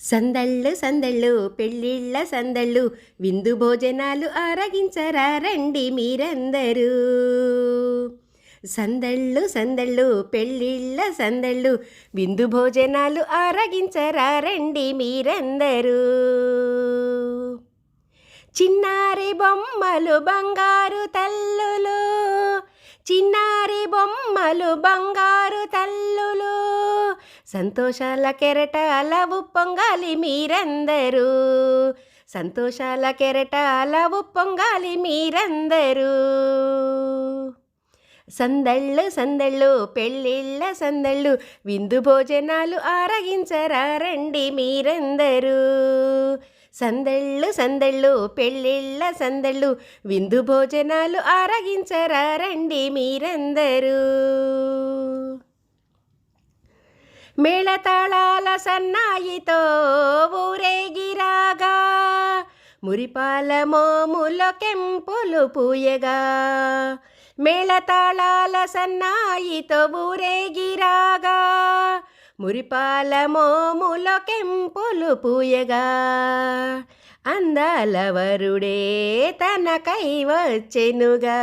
సందళ్ళు సందళ్ళు పెళ్ళిళ్ళ సందళ్ళు విందు భోజనాలు ఆరగించరా రండి మీరందరూ. సందళ్ళు సందళ్ళు పెళ్ళిళ్ళ సందళ్ళు విందు భోజనాలు ఆరగించరా రండి మీరందరూ. చిన్నారి బొమ్మలు బంగారు తల్లులు చిన్నారి బొమ్మలు బంగారు తల్లులు సంతోషాల కెరటాల ఉప్పొంగాలి మీరందరూ. సంతోషాల కెరటాల ఉప్పొంగాలి మీరందరూ. సందళ్ళు సందళ్ళు పెళ్ళిళ్ళ సందళ్ళు విందు భోజనాలు ఆరగించరారండి మీరందరూ. సందళ్ళు సందళ్ళు పెళ్ళిళ్ళ సందళ్ళు విందు భోజనాలు ఆరగించరారండి మీరందరూ. మేళతాళాల సన్నాయితో ఊరేగిరాగా మురిపాల మోముల కెంపులు పూయగా. మేళతాళాల సన్నాయితో ఊరేగిరాగా మురిపాల మోముల కెంపులు పూయగా. అందాలవరుడే తనకై వచ్చెనుగా.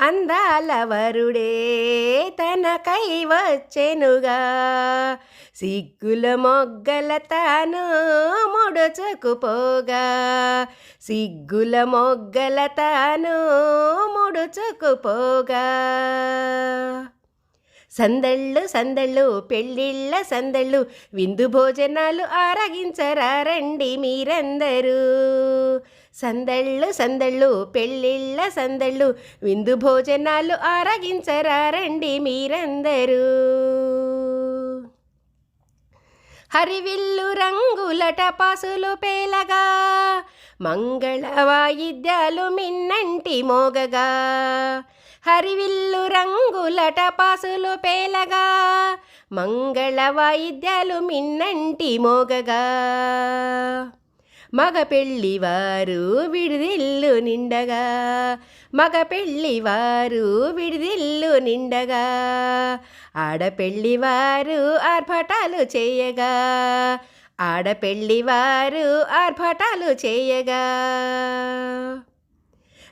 అందాలవరుడే తనకై వచ్చెనుగా. సిగ్గుల మొగ్గల తాను ముడుచుకుపోగా. సిగ్గుల మొగ్గల తాను ముడుచుకుపోగా. సందళ్ళు సందళ్ళు పెళ్ళిళ్ళ సందళ్ళు విందు భోజనాలు ఆరగించరారండి మీరందరూ. సందళ్ళు సందళ్ళు పెళ్ళిళ్ళ సందళ్ళు విందు భోజనాలు ఆరగించరారండి మీరందరూ. హరివిల్లు రంగుల టపాసులు పేలగా మంగళ వాయిద్యాలు మిన్నంటి మోగగా. హరివిల్లు రంగులట పాసులు పేలగా మంగళ వాయిద్యాలు మిన్నంటి మోగగా. మగ పెళ్ళివారు విడిదిల్లు నిండగా మగ పెళ్ళివారు విడిదిల్లు నిండగా. ఆడపెళ్ళివారు ఆర్భటాలు చేయగా ఆడపెళ్ళివారు ఆర్భటాలు చేయగా.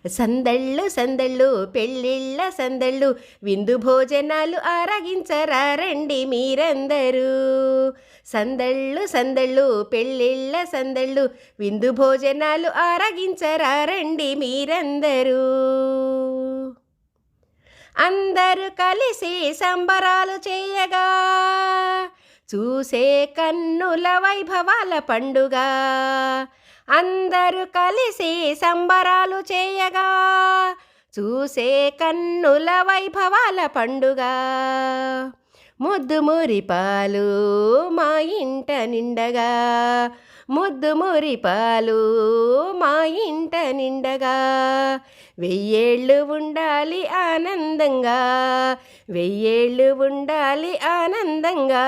సందళ్ళు సందళ్ళు పెళ్ళిళ్ళ సందళ్ళు విందు భోజనాలు ఆరగించరా రండి మీరందరూ. సందళ్ళు సందళ్ళు పెళ్ళిళ్ళ సందళ్ళు విందు భోజనాలు ఆరగించరా రండి మీరందరూ. అందరూ కలిసి సంబరాలు చేయగా చూసే కన్నుల వైభవాల పండుగ. అందరూ కలిసి సంబరాలు చేయగా చూసే కన్నుల వైభవాల పండుగ. ముద్దు మురిపాలు మా ఇంట నిండగా ముద్దు మురిపాలు మా ఇంట నిండగా. వెయ్యేళ్ళు ఉండాలి ఆనందంగా వెయ్యేళ్ళు ఉండాలి ఆనందంగా.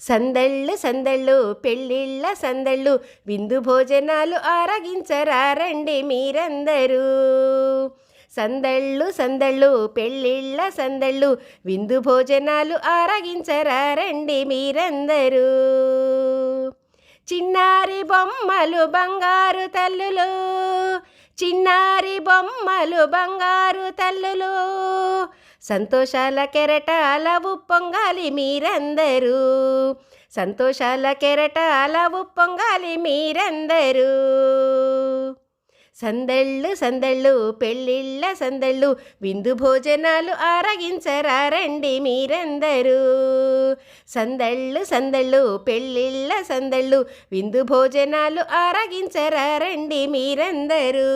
సందళ్ళు సందళ్ళు పెళ్ళిళ్ళ సందళ్ళు విందు భోజనాలు ఆరగించరారండి మీరందరూ. సందళ్ళు సందళ్ళు పెళ్ళిళ్ళ సందళ్ళు విందు భోజనాలు ఆరగించరారండి మీరందరూ. చిన్నారి బొమ్మలు బంగారు తల్లులు. చిన్నారి బొమ్మలు బంగారు తల్లులు. సంతోషాల కెరటాల ఉప్పొంగాలి మీరందరూ. సంతోషాల కెరటాల ఉప్పొంగాలి మీరందరూ. సందళ్ళు సందళ్ళు పెళ్ళిళ్ళ సందళ్ళు విందు భోజనాలు ఆరగించరా రండి మీరందరూ. సందళ్ళు సందళ్ళు పెళ్ళిళ్ళ సందళ్ళు విందు భోజనాలు ఆరగించరా రండి మీరందరూ.